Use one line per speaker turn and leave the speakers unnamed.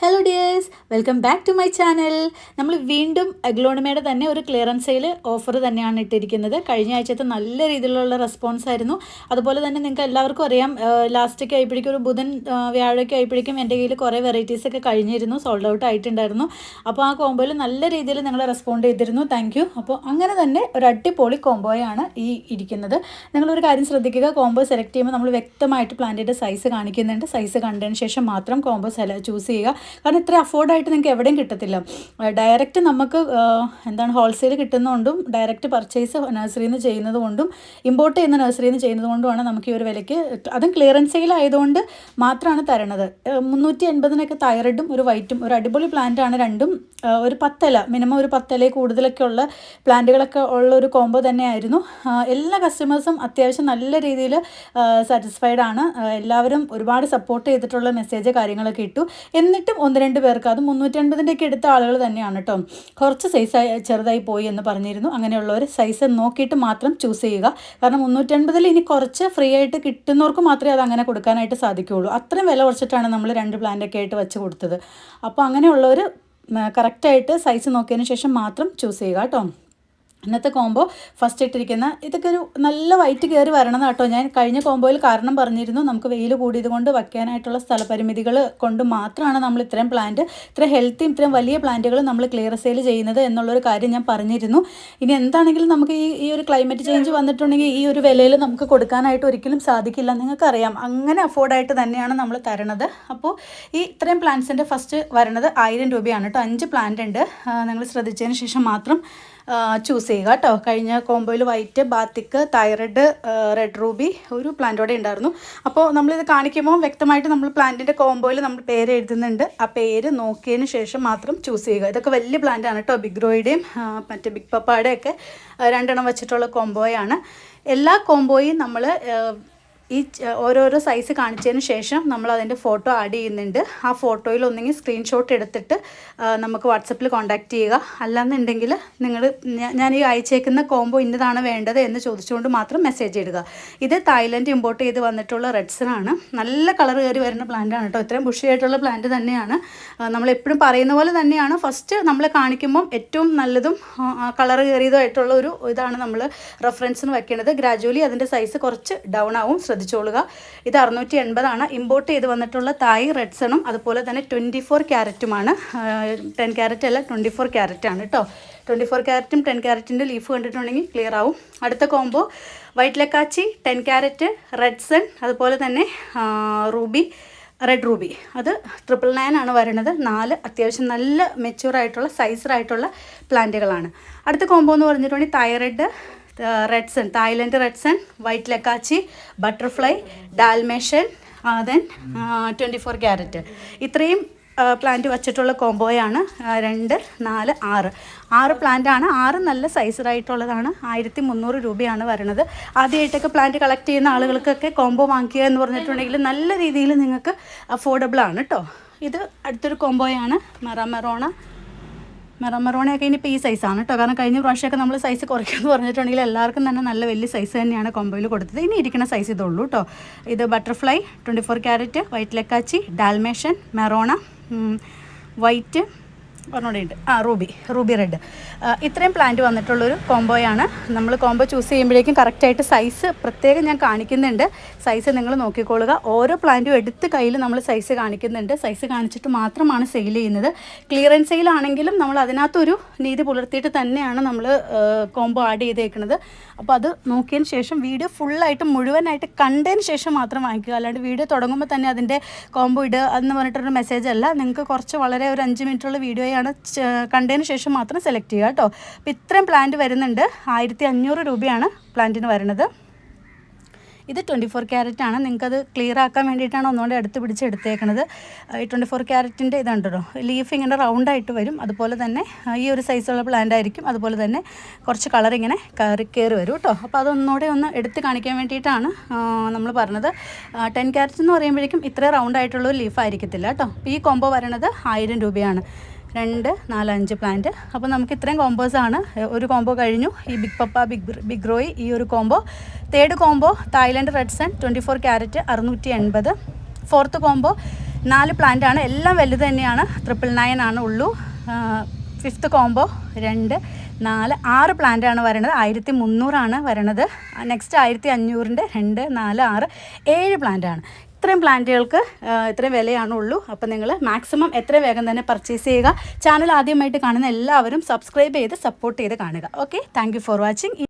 Hello dears welcome back to my channel നമ്മൾ വീണ്ടും അഗ്ലോണിമയുടെ തന്നെ ഒരു ക്ലിയറൻസ് സെയിൽ ഓഫർ തന്നെയാണ് ഇട്ടിരിക്കുന്നത്. കഴിഞ്ഞ ആഴ്ചത്തെ നല്ല രീതിയിലുള്ള റെസ്പോൺസ് ആയിരുന്നു. അതുപോലെ തന്നെ നിങ്ങൾക്ക് എല്ലാവർക്കും അറിയാം ലാസ്റ്റൊക്കെ ആയപ്പോഴേക്കും ഒരു ബുധൻ വ്യാഴമൊക്കെ ആയപ്പോഴേക്കും എന്റെ കയ്യിൽ കുറേ വെറൈറ്റീസ് ഒക്കെ കഴിഞ്ഞിരുന്നു സോൾഡ് ഔട്ട് ആയിട്ടുണ്ടായിരുന്നു. അപ്പോൾ ആ കോംബോയിൽ നല്ല രീതിയിൽ നിങ്ങൾ റെസ്പോണ്ട് ചെയ്തിരുന്നു. താങ്ക് യു അപ്പോൾ അങ്ങനെ തന്നെ ഒരു അടിപൊളി കോംബോയാണ് ഈ ഇരിക്കുന്നത്. നിങ്ങളൊരു കാര്യം ശ്രദ്ധിക്കുക കോംബോ സെലക്ട് ചെയ്യുമ്പോൾ നമ്മൾ വ്യക്തമായിട്ട് പ്ലാന്റിന്റെ സൈസ് കാണിക്കുന്നുണ്ട്. സൈസ് കണ്ടതിന് ശേഷം മാത്രം കോംബോ സെല ചൂസ് ചെയ്യുക. കാരണം ഇത്ര അഫോർഡായിട്ട് നിങ്ങൾക്ക് എവിടെയും കിട്ടത്തില്ല. ഡയറക്റ്റ് നമുക്ക് എന്താണ് ഹോൾസെയിൽ കിട്ടുന്നതുകൊണ്ടും ഡയറക്റ്റ് പർച്ചേസ് നഴ്സറിയിൽ നിന്ന് ചെയ്യുന്നത് കൊണ്ടും ഇമ്പോർട്ട് ചെയ്യുന്ന നഴ്സറിയിൽ നിന്ന് ചെയ്യുന്നത് കൊണ്ടുമാണ് നമുക്ക് ഈ ഒരു വിലയ്ക്ക് അതും ക്ലിയറൻസ് സെയിൽ ആയതുകൊണ്ട് മാത്രമാണ് തരണത്. മുന്നൂറ്റി എൺപതിനൊക്കെ തൈറോയിഡും ഒരു വൈറ്റും ഒരു അടിപൊളി പ്ലാന്റ് ആണ് രണ്ടും ഒരു പത്തല മിനിമം ഒരു പത്തല കൂടുതലൊക്കെ ഉള്ള പ്ലാന്റുകളൊക്കെ ഉള്ള ഒരു കോംബോ തന്നെയായിരുന്നു. എല്ലാ കസ്റ്റമേഴ്സും അത്യാവശ്യം നല്ല രീതിയിൽ സാറ്റിസ്ഫൈഡ് ആണ്. എല്ലാവരും ഒരുപാട് സപ്പോർട്ട് ചെയ്തിട്ടുള്ള മെസ്സേജ് കാര്യങ്ങളൊക്കെ ഇട്ടു. എന്നിട്ടും ഒന്ന് രണ്ട് പേർക്ക് അത് മുന്നൂറ്റൻപതിന്റെ ഒക്കെ എടുത്ത ആളുകൾ തന്നെയാണ് കേട്ടോ കുറച്ച് സൈസ് ചെറുതായി പോയി എന്ന് പറഞ്ഞിരുന്നു. അങ്ങനെയുള്ളവർ സൈസ് നോക്കിയിട്ട് മാത്രം ചൂസ് ചെയ്യുക. കാരണം മുന്നൂറ്റൻപതിൽ ഇനി കുറച്ച് ഫ്രീ ആയിട്ട് കിട്ടുന്നവർക്ക് മാത്രമേ അത് അങ്ങനെ കൊടുക്കാനായിട്ട് സാധിക്കുകയുള്ളൂ. അത്രയും വില കുറച്ചിട്ടാണ് നമ്മൾ രണ്ട് പ്ലാന്റൊക്കെ ആയിട്ട് വെച്ച് കൊടുത്തത്. അപ്പോൾ അങ്ങനെയുള്ളവർ കറക്റ്റായിട്ട് സൈസ് നോക്കിയതിന് ശേഷം മാത്രം ചൂസ് ചെയ്യുക കേട്ടോ ഇന്നത്തെ കോംബോ ഫസ്റ്റ് ഇട്ടിരിക്കുന്ന ഇതൊക്കെ ഒരു നല്ല വൈറ്റ് കയറി വരണം കേട്ടോ ഞാൻ കഴിഞ്ഞ കോംബോയിൽ കാരണം പറഞ്ഞിരുന്നു. നമുക്ക് വെയിൽ കൂടിയത് കൊണ്ട് വയ്ക്കാനായിട്ടുള്ള സ്ഥലപരിമിതികൾ കൊണ്ട് മാത്രമാണ് നമ്മൾ ഇത്രയും പ്ലാന്റ് ഇത്ര ഹെൽത്തിയും ഇത്രയും വലിയ പ്ലാന്റുകൾ നമ്മൾ ക്ലിയർ സെയിൽ ചെയ്യുന്നത് എന്നുള്ളൊരു കാര്യം ഞാൻ പറഞ്ഞിരുന്നു. ഇനി എന്താണെങ്കിലും നമുക്ക് ഈ ഈ ഒരു ക്ലൈമറ്റ് ചേഞ്ച് വന്നിട്ടുണ്ടെങ്കിൽ ഈ ഒരു വിലയിൽ നമുക്ക് കൊടുക്കാനായിട്ട് ഒരിക്കലും സാധിക്കില്ല നിങ്ങൾക്കറിയാം. അങ്ങനെ അഫോർഡായിട്ട് തന്നെയാണ് നമ്മൾ തരണത്. അപ്പോൾ ഈ ഇത്രയും പ്ലാന്റ്സിന്റെ ഫസ്റ്റ് വരണത് ആയിരം രൂപയാണ് കേട്ടോ അഞ്ച് പ്ലാന്റ് ഉണ്ട്. നിങ്ങൾ ശ്രദ്ധിച്ചതിന് ശേഷം മാത്രം ചൂസ് ചെയ്യുക കേട്ടോ. കഴിഞ്ഞ കോംബോയിൽ വൈറ്റ് ബാത്തിക്ക് തൈറോയ്ഡ് റെഡ് റൂബി ഒരു പ്ലാന്റോടെ ഉണ്ടായിരുന്നു. അപ്പോൾ നമ്മളിത് കാണിക്കുമ്പോൾ വ്യക്തമായിട്ട് നമ്മൾ പ്ലാന്റിന്റെ കോംബോയിൽ നമ്മൾ പേര് എഴുതുന്നുണ്ട്. ആ പേര് നോക്കിയതിന് ശേഷം മാത്രം ചൂസ് ചെയ്യുക. ഇതൊക്കെ വലിയ പ്ലാന്റ് ആണ് കേട്ടോ. ബിഗ് റോയുടെയും മറ്റേ ബിഗ് പപ്പായുടെയൊക്കെ രണ്ടെണ്ണം വെച്ചിട്ടുള്ള കോംബോയാണ് എല്ലാ കോംബോയും നമ്മൾ ഈ ഓരോരോ സൈസ് കാണിച്ചതിന് ശേഷം നമ്മൾ അതിന്റെ ഫോട്ടോ ആഡ് ചെയ്യുന്നുണ്ട്. ആ ഫോട്ടോയിൽ ഒന്നെങ്കിൽ സ്ക്രീൻഷോട്ട് എടുത്തിട്ട് നമുക്ക് വാട്സപ്പിൽ കോൺടാക്റ്റ് ചെയ്യുക. അല്ലാന്നുണ്ടെങ്കിൽ നിങ്ങൾ ഞാൻ ഈ അയച്ചേക്കുന്ന കോംബോ ഇന്നതാണ് വേണ്ടത് എന്ന് ചോദിച്ചുകൊണ്ട് മാത്രം മെസ്സേജ് ഇടുക. ഇത് തായ്ലൻഡ് ഇമ്പോർട്ട് ചെയ്ത് വന്നിട്ടുള്ള റെഡ്സനാണ് നല്ല കളർ കയറി വരുന്ന പ്ലാന്റ് ആണ് കേട്ടോ. ഇത്രയും ബുഷിയായിട്ടുള്ള പ്ലാന്റ് തന്നെയാണ്. നമ്മൾ എപ്പോഴും പറയുന്ന പോലെ തന്നെയാണ്. ഫസ്റ്റ് നമ്മൾ കാണിക്കുമ്പം ഏറ്റവും നല്ലതും കളർ കയറിയതുമായിട്ടുള്ള ഒരു ഇതാണ് നമ്മൾ റെഫറൻസിന് വെക്കേണ്ടത് ഗ്രാജുവലി അതിന്റെ സൈസ് കുറച്ച് ഡൗൺ ആവും. ശ്രദ്ധിച്ചോളുക. ഇത് അറുന്നൂറ്റി എൺപതാണ് ഇമ്പോർട്ട് ചെയ്ത് വന്നിട്ടുള്ള തായ് റെഡ്സണും അതുപോലെ തന്നെ ട്വന്റി ഫോർ ക്യാരറ്റുമാണ് ടെൻ ക്യാരറ്റ് അല്ല ട്വന്റി ഫോർ ക്യാരറ്റാണ് കേട്ടോ ട്വന്റി ഫോർ ക്യാരറ്റും ടെൻ ക്യാരറ്റിന്റെ ലീഫ് കണ്ടിട്ടുണ്ടെങ്കിൽ ക്ലിയർ ആവും. അടുത്ത കോംബോ വൈറ്റ് ലക്കാച്ചി ടെൻ ക്യാരറ്റ് റെഡ്സൺ അതുപോലെ തന്നെ റൂബി റെഡ് റൂബി. അത് ട്രിപ്പിൾ നയൻ ആണ് വരുന്നത് നാല് അത്യാവശ്യം നല്ല മെച്യൂർ ആയിട്ടുള്ള സൈസറായിട്ടുള്ള പ്ലാന്റുകളാണ് അടുത്ത കോംബോ എന്ന് പറഞ്ഞിട്ടുണ്ടെങ്കിൽ thyroid red sun Thailand red sun white ലക്കാച്ചി butterfly dalmatian then twenty four carat ഇത്രയും പ്ലാന്റ് വച്ചിട്ടുള്ള കോംബോയാണ് രണ്ട് നാല് ആറ്. ആറ് പ്ലാന്റ് ആണ്. ആറ് നല്ല സൈസറായിട്ടുള്ളതാണ് ആയിരത്തി മുന്നൂറ് രൂപയാണ് വരുന്നത്. ആദ്യമായിട്ടൊക്കെ പ്ലാന്റ് കളക്ട് ചെയ്യുന്ന ആളുകൾക്കൊക്കെ കോംബോ വാങ്ങിക്കുക എന്ന് പറഞ്ഞിട്ടുണ്ടെങ്കിൽ നല്ല രീതിയിൽ നിങ്ങൾക്ക് അഫോർഡബിൾ ആണ് കേട്ടോ ഇത് അടുത്തൊരു കോംബോയാണ് മെറമെറോണ മെറമെറോണയൊക്കെ ഇനിയിപ്പോൾ ഈ സൈസാണ് കേട്ടോ കാരണം കഴിഞ്ഞ പ്രാവശ്യമൊക്കെ നമ്മൾ സൈസ് കുറയ്ക്കുമെന്ന് പറഞ്ഞിട്ടുണ്ടെങ്കിൽ എല്ലാവർക്കും തന്നെ നല്ല വലിയ സൈസ് തന്നെയാണ് കൊമ്പയിൽ കൊടുത്തത്. ഇനി ഇരിക്കുന്ന സൈസ് ഇതുള്ളൂ കേട്ടോ ഇത് butterfly twenty four carat white ലെക്കാച്ചി dalmatian മെറോണ വൈറ്റ് ഉണ്ട് ആ റൂബി റൂബി റെഡ്. ഇത്രയും പ്ലാന്റ് വന്നിട്ടുള്ളൊരു കോംബോയാണ് നമ്മൾ കോംബോ ചൂസ് ചെയ്യുമ്പോഴേക്കും കറക്റ്റായിട്ട് സൈസ് പ്രത്യേകം ഞാൻ കാണിക്കുന്നുണ്ട്. സൈസ് നിങ്ങൾ നോക്കിക്കൊള്ളുക. ഓരോ പ്ലാന്റും എടുത്ത് കയ്യിൽ നമ്മൾ സൈസ് കാണിക്കുന്നുണ്ട്. സൈസ് കാണിച്ചിട്ട് മാത്രമാണ് സെയിൽ ചെയ്യുന്നത്. ക്ലിയറൻസ് സെയിലാണെങ്കിലും നമ്മൾ അതിനകത്തൊരു നീതി പുലർത്തിയിട്ട് തന്നെയാണ് നമ്മൾ കോംബോ ആഡ് ചെയ്തേക്കുന്നത് അപ്പോൾ അത് നോക്കിയതിന് ശേഷം വീഡിയോ ഫുള്ളായിട്ട് മുഴുവനായിട്ട് കണ്ടതിന് ശേഷം മാത്രം വാങ്ങിക്കുക. അല്ലാണ്ട് വീഡിയോ തുടങ്ങുമ്പോൾ തന്നെ അതിന്റെ കോംബോ ഇടുക എന്ന് പറഞ്ഞിട്ടൊരു മെസ്സേജ് അല്ല. നിങ്ങൾക്ക് കുറച്ച് വളരെ ഒരു അഞ്ച് മിനിറ്റുള്ള വീഡിയോയാണ് ച- കണ്ടതിന് ശേഷം മാത്രം സെലക്ട് ചെയ്യുക കേട്ടോ. അപ്പോൾ ഇത്രയും പ്ലാന്റ് വരുന്നുണ്ട്. ആയിരത്തി അഞ്ഞൂറ് രൂപയാണ് പ്ലാന്റിന് വരുന്നത്. ഇത് ട്വന്റി ഫോർ ക്യാരറ്റ് ആണ്. നിങ്ങൾക്കത് ക്ലിയർ ആക്കാൻ വേണ്ടിയിട്ടാണ് ഒന്നുകൊണ്ട് എടുത്ത് പിടിച്ച് എടുത്തേക്കണത്. ഈ ട്വന്റി ഫോർ ക്യാരറ്റിന്റെ ഇതുണ്ടല്ലോ. ലീഫ് ഇങ്ങനെ റൗണ്ട് ആയിട്ട് വരും. അതുപോലെ തന്നെ ഈ ഒരു സൈസുള്ള പ്ലാന്റ് ആയിരിക്കും. അതുപോലെ തന്നെ കുറച്ച് കളർ ഇങ്ങനെ കയറി കയറി വരും കേട്ടോ. അപ്പോൾ അതൊന്നുകൂടെ ഒന്ന് എടുത്ത് കാണിക്കാൻ വേണ്ടിയിട്ടാണ് നമ്മൾ പറഞ്ഞത്. ടെൻ ക്യാരറ്റ് എന്ന് പറയുമ്പോഴേക്കും ഇത്ര റൗണ്ട് ആയിട്ടുള്ള ഒരു ലീഫ് ആയിരിക്കത്തില്ല കേട്ടോ. ഈ കോംബോ വരണത് ആയിരം രൂപയാണ്. രണ്ട് നാല് അഞ്ച് പ്ലാന്റ് അപ്പോൾ നമുക്ക് ഇത്രയും കോമ്പോസ് ആണ്. ഒരു കോംബോ കഴിഞ്ഞു. ഈ big papa big big Roy ഈ ഒരു combo third combo Thailand red sun twenty four carat അറുന്നൂറ്റി എൺപത്. ഫോർത്ത് കോംബോ നാല് പ്ലാന്റ് ആണ്. എല്ലാം വലുത് തന്നെയാണ്. ട്രിപ്പിൾ നയൻ ആണ് ഉള്ളൂ. ഫിഫ്ത്ത് കോംബോ രണ്ട് നാല് ആറ് ആണ് വരണത്. ആയിരത്തി മുന്നൂറാണ് വരണത്. നെക്സ്റ്റ് ആയിരത്തി അഞ്ഞൂറിന്റെ രണ്ട് നാല് ആറ് ഏഴ് പ്ലാന്റാണ് ഇത്രയും പ്ലാന്റുകൾക്ക് ഇത്രയും വിലയാണുള്ളൂ. അപ്പോൾ നിങ്ങൾ മാക്സിമം എത്രയും വേഗം തന്നെ പർച്ചേസ് ചെയ്യുക. ചാനൽ ആദ്യമായിട്ട് കാണുന്ന എല്ലാവരും സബ്സ്ക്രൈബ് ചെയ്ത് സപ്പോർട്ട് ചെയ്ത് കാണുക. Okay thank for watching